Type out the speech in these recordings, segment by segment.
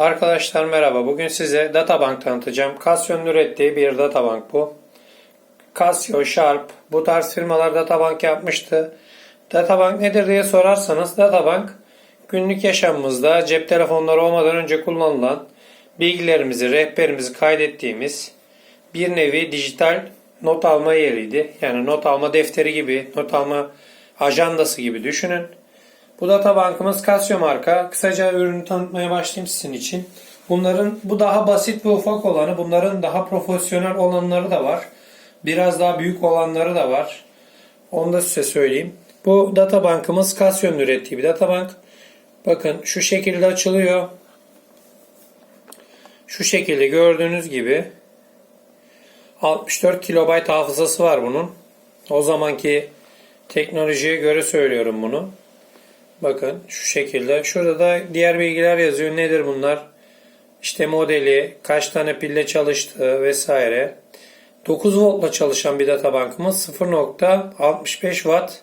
Arkadaşlar merhaba. Bugün size databank tanıtacağım. Casio'nun ürettiği bir databank bu. Casio, Sharp bu tarz firmalar databank yapmıştı. Databank nedir diye sorarsanız databank günlük yaşamımızda cep telefonları olmadan önce kullanılan bilgilerimizi, rehberimizi kaydettiğimiz bir nevi dijital not alma yeriydi. Yani not alma defteri gibi, not alma ajandası gibi düşünün. Bu data bankımız Casio marka. Kısaca ürünü tanıtmaya başlayayım sizin için. Bunların bu daha basit ve ufak olanı, bunların daha profesyonel olanları da var. Biraz daha büyük olanları da var. Onu da size söyleyeyim. Bu data bankımız Casio'nun ürettiği bir data bank. Bakın şu şekilde açılıyor. Şu şekilde gördüğünüz gibi 64 kilobayt hafızası var bunun. O zamanki teknolojiye göre söylüyorum bunu. Bakın şu şekilde. Şurada da diğer bilgiler yazıyor. Nedir bunlar? İşte modeli, kaç tane pille çalıştığı vesaire. 9 voltla çalışan bir data bankımız 0.65 watt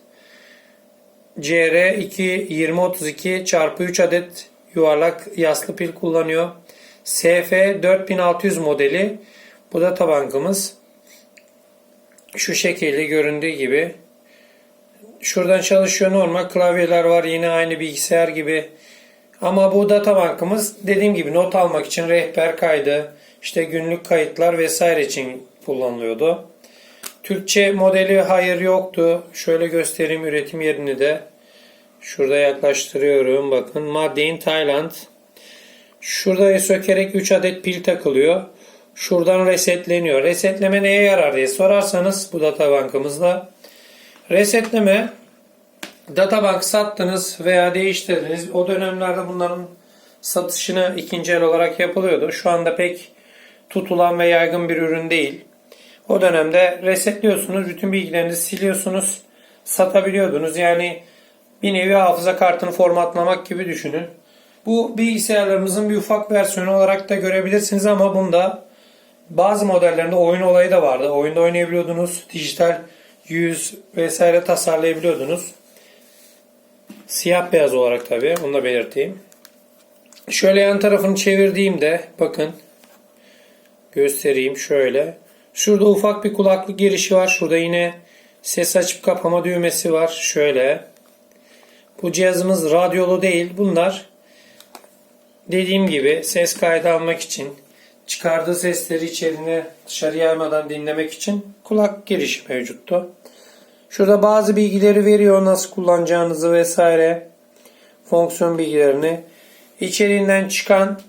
CR2 2032 çarpı 3 adet yuvarlak yaslı pil kullanıyor. SF 4600 modeli bu data bankımız şu şekilde göründüğü gibi Şuradan çalışıyor normal klavyeler var yine aynı bilgisayar gibi. Ama bu data bankımız dediğim gibi not almak için rehber kaydı, işte günlük kayıtlar vesaire için kullanılıyordu. Türkçe modeli hayır yoktu. Şöyle göstereyim üretim yerini de. Şurada yaklaştırıyorum. Bakın Made in Thailand. Şurada sökerek 3 adet pil takılıyor. Şuradan resetleniyor. Resetleme neye yarar diye sorarsanız bu data bankımızda Resetleme databank sattınız veya değiştirdiniz. O dönemlerde bunların satışını ikinci el olarak yapılıyordu. Şu anda pek tutulan ve yaygın bir ürün değil. O dönemde resetliyorsunuz, bütün bilgilerinizi siliyorsunuz, satabiliyordunuz. Yani bir nevi hafıza kartını formatlamak gibi düşünün. Bu bilgisayarlarımızın bir ufak versiyonu olarak da görebilirsiniz ama bunda bazı modellerinde oyun olayı da vardı. Oyunda oynayabiliyordunuz. Dijital yüz vesaire tasarlayabiliyordunuz. Siyah beyaz olarak tabi. Bunu da belirteyim. Şöyle yan tarafını çevirdiğimde bakın göstereyim şöyle. Şurada ufak bir kulaklık girişi var. Şurada yine ses açıp kapama düğmesi var. Şöyle. Bu cihazımız radyolu değil. Bunlar dediğim gibi ses kaydı almak için çıkardığı sesleri içerine dışarı yaymadan dinlemek için kulak girişi mevcuttu. Şurada bazı bilgileri veriyor nasıl kullanacağınızı vesaire fonksiyon bilgilerini. İçeriğinden çıkan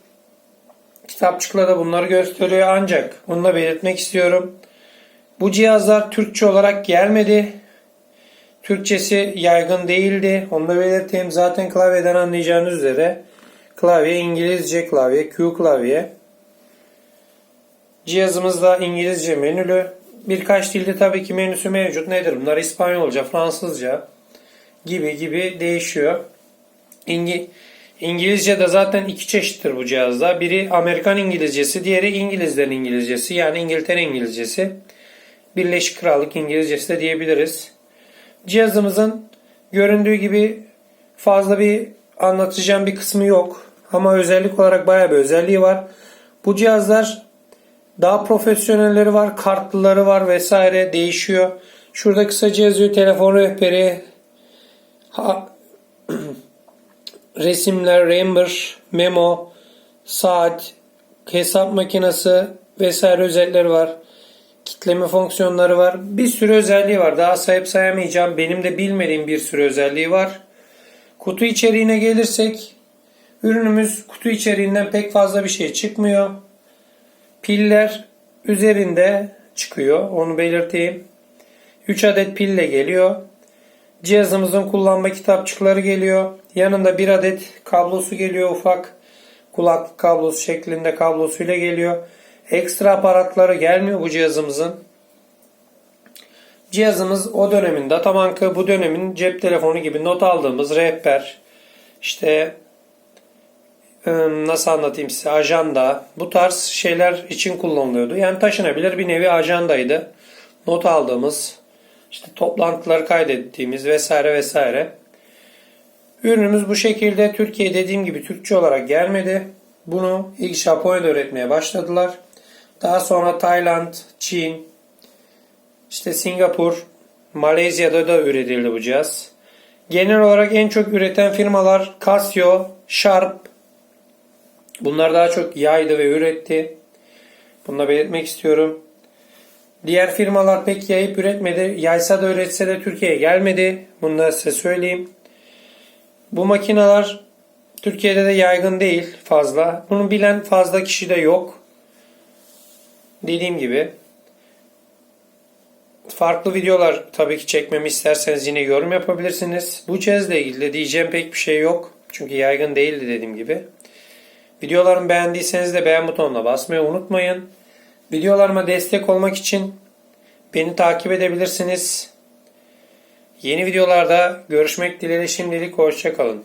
kitapçıkla da bunları gösteriyor ancak bunu da belirtmek istiyorum. Bu cihazlar Türkçe olarak gelmedi. Türkçesi yaygın değildi. Onu da belirteyim. Zaten klavyeden anlayacağınız üzere klavye İngilizce klavye, Q klavye. Cihazımızda İngilizce menülü. Birkaç dilde tabii ki menüsü mevcut. Nedir bunlar? İspanyolca, Fransızca gibi gibi değişiyor. İngi İngilizce de zaten iki çeşittir bu cihazda. Biri Amerikan İngilizcesi, diğeri İngilizlerin İngilizcesi. Yani İngiltere İngilizcesi. Birleşik Krallık İngilizcesi de diyebiliriz. Cihazımızın göründüğü gibi fazla bir anlatacağım bir kısmı yok. Ama özellik olarak bayağı bir özelliği var. Bu cihazlar daha profesyonelleri var, kartlıları var vesaire değişiyor. Şurada kısaca yazıyor telefon rehberi, ha, resimler, render, memo, saat, hesap makinesi vesaire özellikleri var. Kitleme fonksiyonları var. Bir sürü özelliği var. Daha sayıp sayamayacağım. Benim de bilmediğim bir sürü özelliği var. Kutu içeriğine gelirsek ürünümüz kutu içeriğinden pek fazla bir şey çıkmıyor. Piller üzerinde çıkıyor. Onu belirteyim. 3 adet pille geliyor. Cihazımızın kullanma kitapçıkları geliyor. Yanında bir adet kablosu geliyor ufak. Kulaklık kablosu şeklinde kablosuyla geliyor. Ekstra aparatları gelmiyor bu cihazımızın. Cihazımız o dönemin databankı, bu dönemin cep telefonu gibi not aldığımız rehber, işte nasıl anlatayım size ajanda bu tarz şeyler için kullanılıyordu. Yani taşınabilir bir nevi ajandaydı. Not aldığımız, işte toplantıları kaydettiğimiz vesaire vesaire. Ürünümüz bu şekilde Türkiye dediğim gibi Türkçe olarak gelmedi. Bunu ilk Japonya'da üretmeye başladılar. Daha sonra Tayland, Çin, işte Singapur, Malezya'da da üretildi bu cihaz. Genel olarak en çok üreten firmalar Casio, Sharp. Bunlar daha çok yaydı ve üretti. Bunu da belirtmek istiyorum. Diğer firmalar pek yayıp üretmedi. Yaysa da üretse de Türkiye'ye gelmedi. Bunu da size söyleyeyim. Bu makineler Türkiye'de de yaygın değil fazla. Bunu bilen fazla kişi de yok. Dediğim gibi farklı videolar tabii ki çekmemi isterseniz yine yorum yapabilirsiniz. Bu cihazla ilgili diyeceğim pek bir şey yok. Çünkü yaygın değildi dediğim gibi. Videolarımı beğendiyseniz de beğen butonuna basmayı unutmayın. Videolarıma destek olmak için beni takip edebilirsiniz. Yeni videolarda görüşmek dileğiyle şimdilik hoşçakalın.